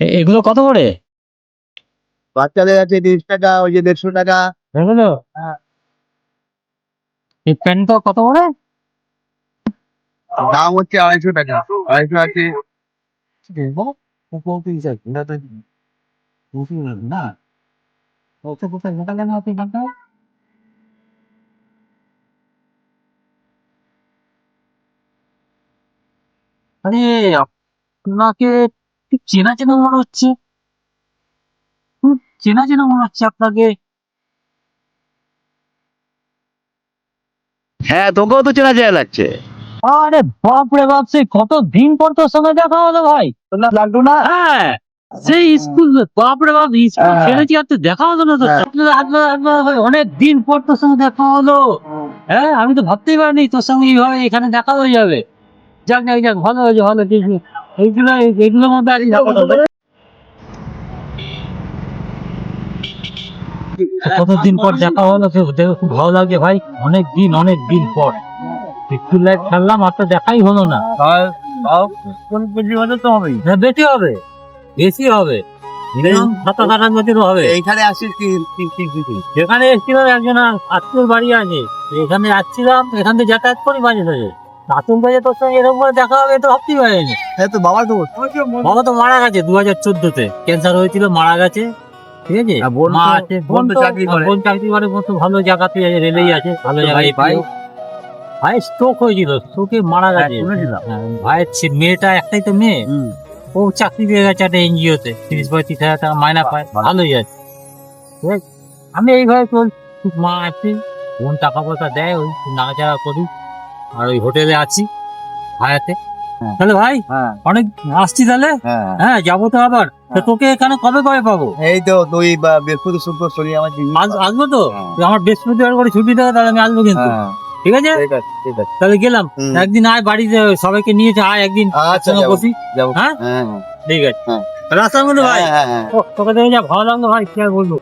এগুলো কত করে? বাচ্চাদের আছে তিরিশ টাকা ওই যে দেড়শো টাকা। এগুলো? হ্যাঁ। এই প্যান্টটা কত করে? দাম হচ্ছে আড়াইশো টাকা। আড়াইশো আছে। আরে আপনাকে ঠিক চেনা চেনা মনে হচ্ছে? খুব চেনা চেনা মনে হচ্ছে আপনাকে। হ্যাঁ তোকেও তো চেনা চেনা লাগছে। আরে বাপ রে বাপ সেই কত দিন পর তোর সঙ্গে দেখা হলো ভাই। লাগল না? হ্যাঁ সেই স্কুল বাপ রে বাপ স্কুল হ্যাঁ। ছেড়েছি আর তো দেখা হলো না তো? হ্যাঁ। অনেক দিন পর তোর সঙ্গে দেখা হলো। হ্যাঁ আমি তো ভাবতেই পারিনি তোর সঙ্গে এইভাবে এখানে দেখা হয়ে যাবে। যাক যাক যাক ভালো হয়েছে ভালো ঠিক। এইগুলো এইগুলোর মধ্যে আর কতদিন পর দেখা হলো দেখে খুব ভালো লাগছে ভাই। অনেক দিন অনেক দিন পর। স্কুল লাইফ খেললাম আর তো দেখাই হলো না। কোন তো হবেই। হ্যাঁ, বেশি হবে। বেশি হবে। মিনিমাম সাতাশ আঠাশ বছর হবে। এইখানে আসিস? যেখানে এসেছিলাম একজন আত্মীয় বাড়ি আছে এখানে আসছিলাম এখান থেকে যাতায়াত করি মাঝে সাঝে আতুন বাজে তোর সঙ্গে এরকম করে দেখা হবে তো ভাবতেই পারিনি। হ্যাঁ তো বাবা তো বাবা তো মারা গেছে দু হাজার চোদ্দতে। ক্যান্সার হয়েছিল মারা গেছে। ঠিক আছে? বোন মা আছে বোন তো তো চাকরি করে। বোন চাকরি করে বোন তো ভালো জায়গাতে আছে রেলেই আছে ভালো জায়গায় ভাই- ভাই? ভাই স্ট্রোক হয়েছিল স্ট্রোকে মারা হ্যাঁ, গেছে। শুনেছিলাম। হ্যাঁ, ভাইয়ের মেয়েটা একটাই তো মেয়ে। ও চাকরি পেয়ে গেছে একটা এনজিওতে তিরিশ পঁয়ত্রিশ হাজার টাকা মাইনা পায় ভালোই আছে। ঠিক আছে? আমি এইভাবে চল মা আছে বোন টাকা পয়সা দেয় ওই নাড়াচাড়া করি। আর ওই হোটেলে আছি ভাড়াতে। হ্যাঁ। তাহলে ভাই হ্যাঁ। অনেক আসছি তাহলে? হ্যাঁ। হ্যাঁ যাব তো আবার। তোকে এখানে কবে কবে পাবো? এই তো তুই বৃহস্পতি শুক্র শনি আমার আসব তো। আমার বৃহস্পতিবার করে ছুটি দেবে তাহলে আমি আসব কিন্তু। ঠিক আছে? তাহলে গেলাম। একদিন আয় বাড়িতে সবাইকে নিয়েছে আয় একদিন। আচ্ছা বসি। যাব। হ্যাঁ? ঠিক আছে। রাস্তার মধ্যে ভাই। তোকে দেখে যা ভালো লাগল ভাই কি আর বলব।